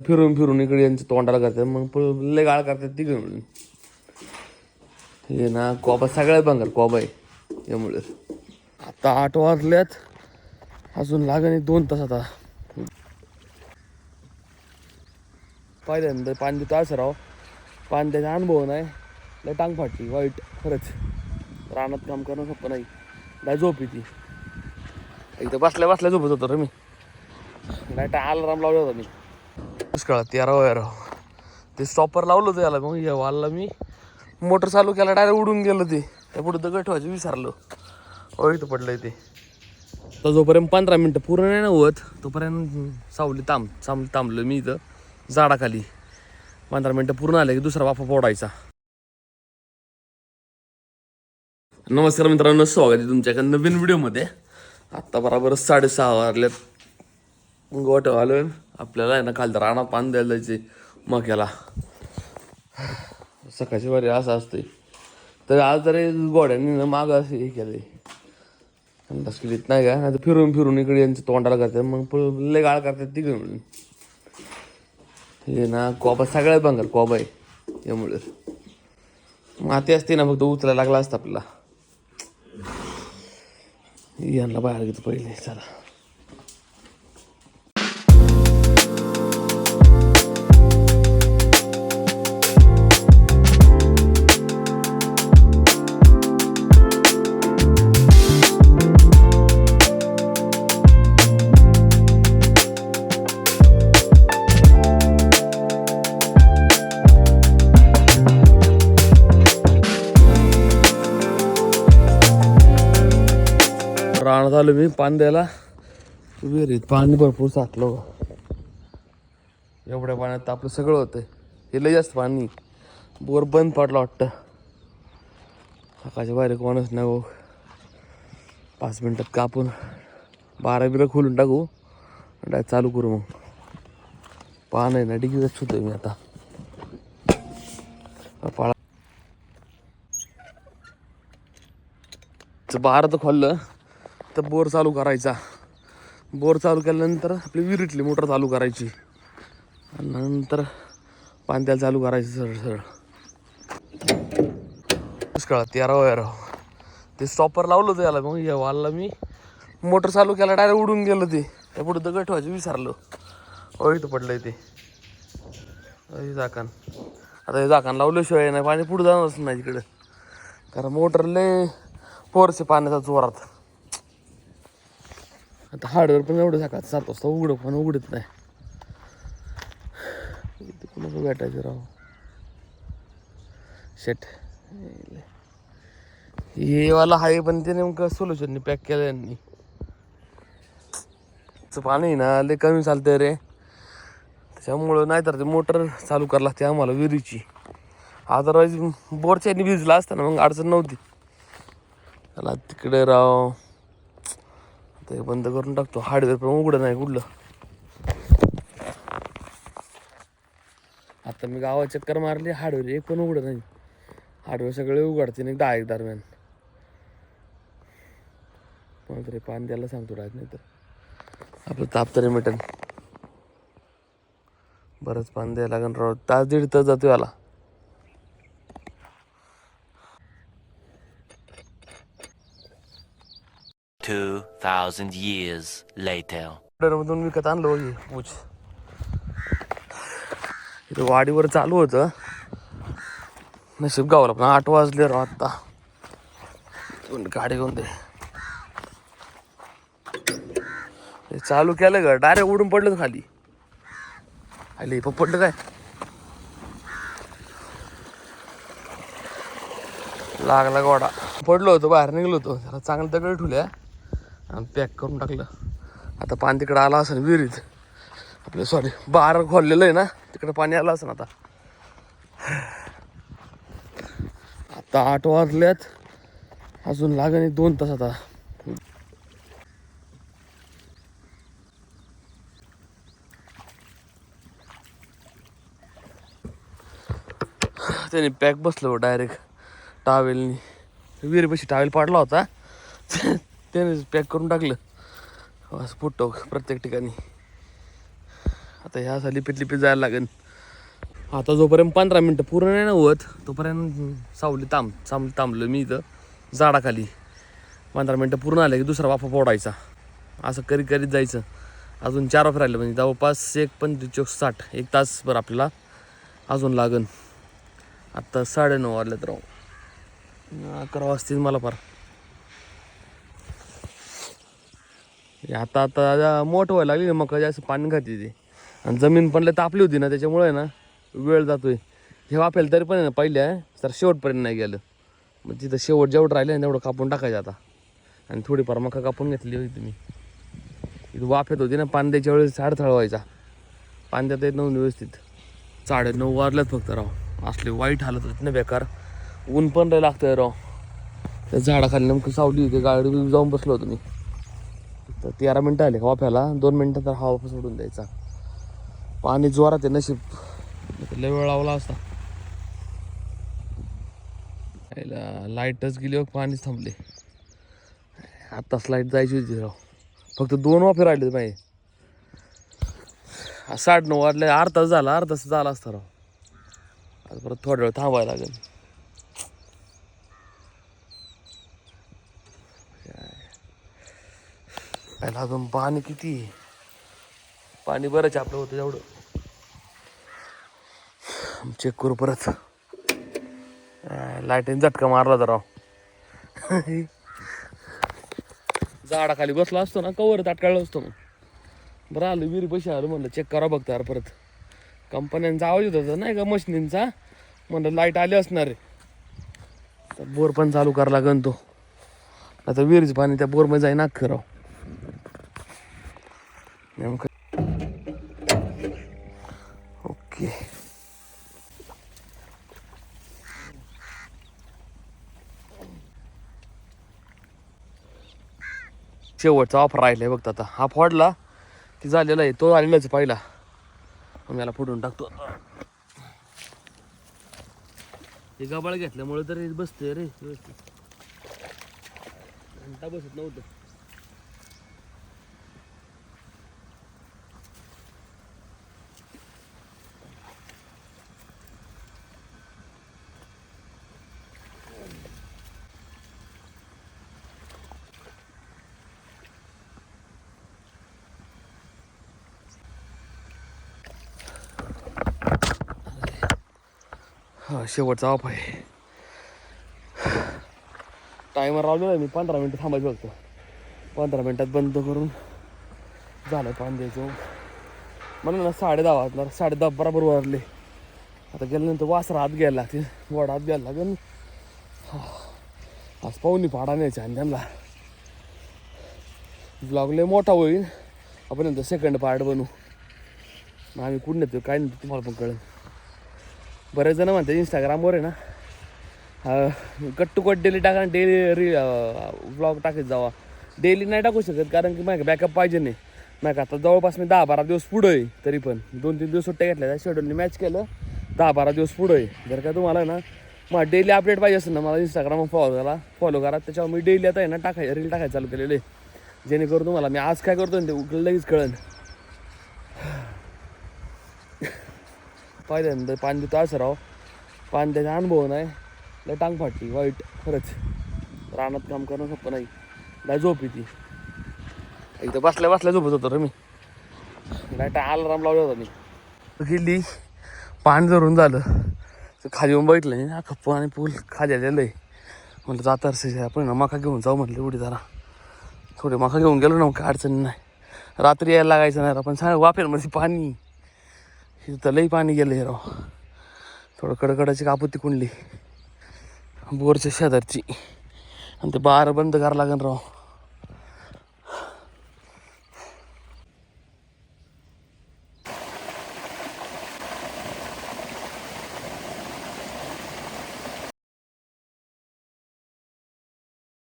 फिरून फिरून इकडे यांच्या तोंडाला करतात मग लय गाळ करतात तिकडे म्हणून हे ना कोबा सगळ्यात बंगाल कोबा आहे यामुळे. आता आठ वाजल्यात अजून लागेल दोन तास आता. पहिल्यांदा पाणी तास राव पाणी त्याचा अनुभव नाही लय टांग फाटली वाईट खरंच. रानात काम करणं सोपं नाही लय झोप येते. एकदा बसल्या बसल्या झोपत होतो रे मी. नाही अलाराम लावला होता मी. दुष्काळात तेरा वया ते स्टॉपर लावलं होतं याला मग या वालला मी मोटर चालू केला डायरेक्ट उडून गेलं ते. त्या पुढे दगड ठेवायचं विसरलो. ओळीत पडलंय ते. तर जोपर्यंत पंधरा मिनटं पूर्ण नाही ना होत तोपर्यंत सावली तांब थांब थांबलो मी इथं झाडाखाली. पंधरा मिनटं पूर्ण आले की दुसरा वाफा फोडायचा. नमस्कार मित्रांनो स्वागत आहे तुमच्या एका नवीन व्हिडिओमध्ये आत्ता बरोबर साडेसहा वाजल्यात गोट आलोय आपल्याला आहे ना खाल तर राणा पान द्यायला जायचे मक्याला. सकाळची वारी असं असते. तर आज तरी गोड्यांनी ना मागं असं हे केलंय अंदाज केलीत नाही का? नाही फिरून फिरून इकडे यांच्या तोंडाला करतात मग लय गाळ करतात तिकडे म्हणून हे ना कोबा सगळ्यात बंगाल कोबा आहे यामुळे. माती असते ना फक्त उचला लागला असतं आपल्याला. यांना बाहेर घेतो पहिले चला. रानात आलो मी पाणी द्यायला विहिरीत पाणी भरपूर साठलं एवढ्या पाण्यात आपलं सगळं होतं हे लय जास्त पाणी. बोर बंद पडला वाटतं. सकाळच्या बाहेर कोणच नाही हो. पाच मिनटात कापून बारा बिरा खोलून टाकू. डायरेक्ट चालू करू मग. पान आहे ना डिगीच सुटतोय मी आता. पाळा. बारा तर खोललं. आता बोर चालू करायचा. बोर चालू केल्यानंतर आपली विहिरीतली मोटर चालू करायची. आणि नंतर पाणी चालू करायचं सरळ सरळ. दुष्काळात तेरा वया ते स्टॉपर लावलं होतं याला. मग या वालला मी मोटर चालू केला डायरेक्ट उडून गेलं ते. त्या पुढे दगड ठेवायचं विसरलो. ओळीत पडलंय ते. हे झाकण. आता हे झाकण लावल्याशिवाय नाही पाणी पुढे जाणारच नाही इकडं. कारण मोटरले पोरसे पाण्याचा जोरात. आता हार्डवर पण एवढं सकाळ सात वाजता उघडं पण उघडत नाही. इथे कुणाचं भेटायचं राव? शेट हे वाला आहे पण ते नेमकं सोल्युशननी पॅक केलं यांनी. चं पाणी आहे ना लय कमी चालतंय रे. त्याच्यामुळं नाही तर ते मोटर चालू करायला लागते आम्हाला विहिरीची. अदरवाईज बोरच्या भिजला असताना मग अडचण नव्हती. त्याला तिकडे राव. ते बंद करून टाकतो. हार्डवेअर पण उघडं नाही कुठलं. आता मी गावात चक्कर मारली हार्डवेअर एक पण उघडं नाही. हार्डवेअर सगळे उघडते नाही दहा एक दरम्यान. कोण तरी पान द्यायला सांगतो राहत नाही तर. आपलं ताप तरी मिटन. बरंच पान द्यायला लागेल राव. तास दीड तास जातो आला 2000 years later. मधून विकत आणलो ऊस इथं वाडीवर चालू होतं. नशीब गावला पण आठ वाजले राव आत्ता गाडी घेऊन दे. चालू केलं का डायरेक्ट उडून पडलं खाली. आली पडलं काय? लागला गोडा पडलो होतो बाहेर निघलो होतो. त्याला चांगलं दगड ठुल्या. आणि पॅक करून टाकलं. आता पाणी तिकडं आलं असेल विहिरीत. आपलं सॉरी बार खोललेलं आहे ना तिकडं पाणी आलं असेल आता. आता आठ वाजल्यात अजून लागेल दोन तास आता. त्याने पॅक बसलो डायरेक्ट टावेलनी विहिरीपाशी टावेल पाडला होता. त्याने पॅक करून टाकलं. असं फोटो प्रत्येक ठिकाणी. आता ह्या असं लिपीत लिपीत जायला लागेल. आता जोपर्यंत पंधरा मिनटं पूर्ण नाही ना होत तोपर्यंत सावली थांब थांब थांबलो मी इथं झाडाखाली. पंधरा मिनटं पूर्ण आले की दुसरा वाफा फोडायचा. असं करीत करीत जायचं. अजून चार वाफ राहिले म्हणजे जवळपास एक पंचवीस चोक साठ एक तासभर आपल्याला अजून लागन. आत्ता साडेनऊ वाजले राहू अकरा वाजतील मला फार. आता आता मोठं व्हायला लागली ना मका जास्त पाणी खाते ते आणि जमीन पण लय तापली होती ना त्याच्यामुळे ना वेळ जातोय. हे वाफेल तरी पण आहे ना पहिल्या तर शेवटपर्यंत नाही गेलं. मग तिथं शेवट जेवढं राहिलं ना तेवढं कापून टाकायचं आता. आणि थोडीफार मका कापून घेतली होती मी इथं वाफेत होती ना पाणी द्यायच्या वेळेस अडथळा व्हायचा. पाणी देता येत नव्हतं व्यवस्थित. साडे नऊ वाजल्यात फक्त राव. असले वाईट हालत होती ना बेकार. ऊन पण लागतं लागतंय राव. त्या झाडाखाली नेमकं सावली होती गाडी जाऊन बसलो होतो मी. तर तेरा मिनटं आले वाफ्याला? दोन मिनटं तर हवा सोडून द्यायचा. पाणी जोरात आहे नशीब. लय वेळ लावला असता. लाईटच गेली हो पाणीच थांबले. आत्ताच लाइट जायची होती राव. फक्त दोन वाफे राहिले माहिती साठ नऊ वाजले अर्धा तास झाला अर्धा तास झाला असता राव. आता परत थोड्या वेळ थांबायला लागेल. याला अजून पाणी किती? पाणी बरंच आपलं होतं एवढं. चेक करू परत. लाईटीने झटका मारला राव झाडाखाली बसला असतो ना कवर ताटकाळला असतो मग बरं आलं विहिरी पैसे आलं म्हणलं चेक करा बघता यार परत. कंपन्यांचा आवाज येत होता नाही का मशिनींचा? म्हणलं लाइट आली असणार आहे. तर बोर पण चालू करा लागन तो. आता विहिरीचं पाणी त्या बोरमध्ये जाईन अख्खं राव. नेमकं. ओके. शेवटचा ऑफर आहे बघ आता. हा फोडला की झालेला आहे. तो आलेलाच पाहिला पहिला. मग याला फोडून टाकतो हे गबाळ घेतल्यामुळे तर बसते रे. व्यवस्थित. घंटा बसत नव्हतं. हा शेवटचा ऑफ आहे. टायमर लावलेला आहे मी पंधरा मिनटं थांबायचं बघतो पंधरा मिनटात बंद करून झालं पाणी द्यायचं मला ना साडे दहा वाजणार साडे दहा बरोबर वाजले. आता गेल्यानंतर वासरा आत घ्यायला लागते वडा आत घ्यायला लागेल. आज पाहुणी पाडा न्यायचा आणि त्यांना. ब्लॉग लय मोठा होईल. आपण नंतर सेकंड पार्ट बनवू आम्ही कुठं नेतो काय नाही तुम्हाला पण कळेल. बरेच जण म्हणतात इंस्टाग्रामवर आहे ना. कट टू कट डेली टाका डेली री ब्लॉग टाकत जावा. डेली नाही टाकू शकत कारण की माझ्या बॅकअप पाहिजे नाही. नाही आता जवळपास मी दहा बारा दिवस पुढं आहे तरी पण. दोन तीन दिवस सुट्ट्या घेतल्या त्या शेड्यूलने मॅच केलं दहा बारा दिवस पुढं आहे. जर का तुम्हाला ना मला डेली अपडेट पाहिजे असेल ना मला इंस्टाग्राम फॉलो करा फॉलो करा. त्याच्यावर मी डेली आता आहे ना टाकाय रील टाकायला चालू केलेले जेणेकरून तुम्हाला मी आज काय करतो ना ते लगेच कळेल. पहिल्यांदा पाणी देतो असं राव. पाणी त्याचा अनुभव नाही. लय टांग फाटली वाईट खरंच. रानात काम करणं सोपं नाही. लय झोप येते. एकदा बसल्या बसल्या झोपत होतो रे मी. लाइट अलाराम लावला होता मी. गेली. पाणी धरून झालं. तर खाली येऊन बघितलं नाही. खप्प आणि पूल खाली आलेलं आहे. म्हटलं जाता आपण ना मका घेऊन जाऊ म्हटलं उडी जरा. थोडी मका घेऊन गेलो ना मग काय अडचण नाही. रात्री यायला लागायचं नाही आपण. सांग वाफेरमध्ये पाणी. तिथं लई पाणी गेलं हे राव. थोडं कडकडाची कापूती कुंडली बोरच्या शेजारची. आणि ते बार बंद करावं लागेल राव.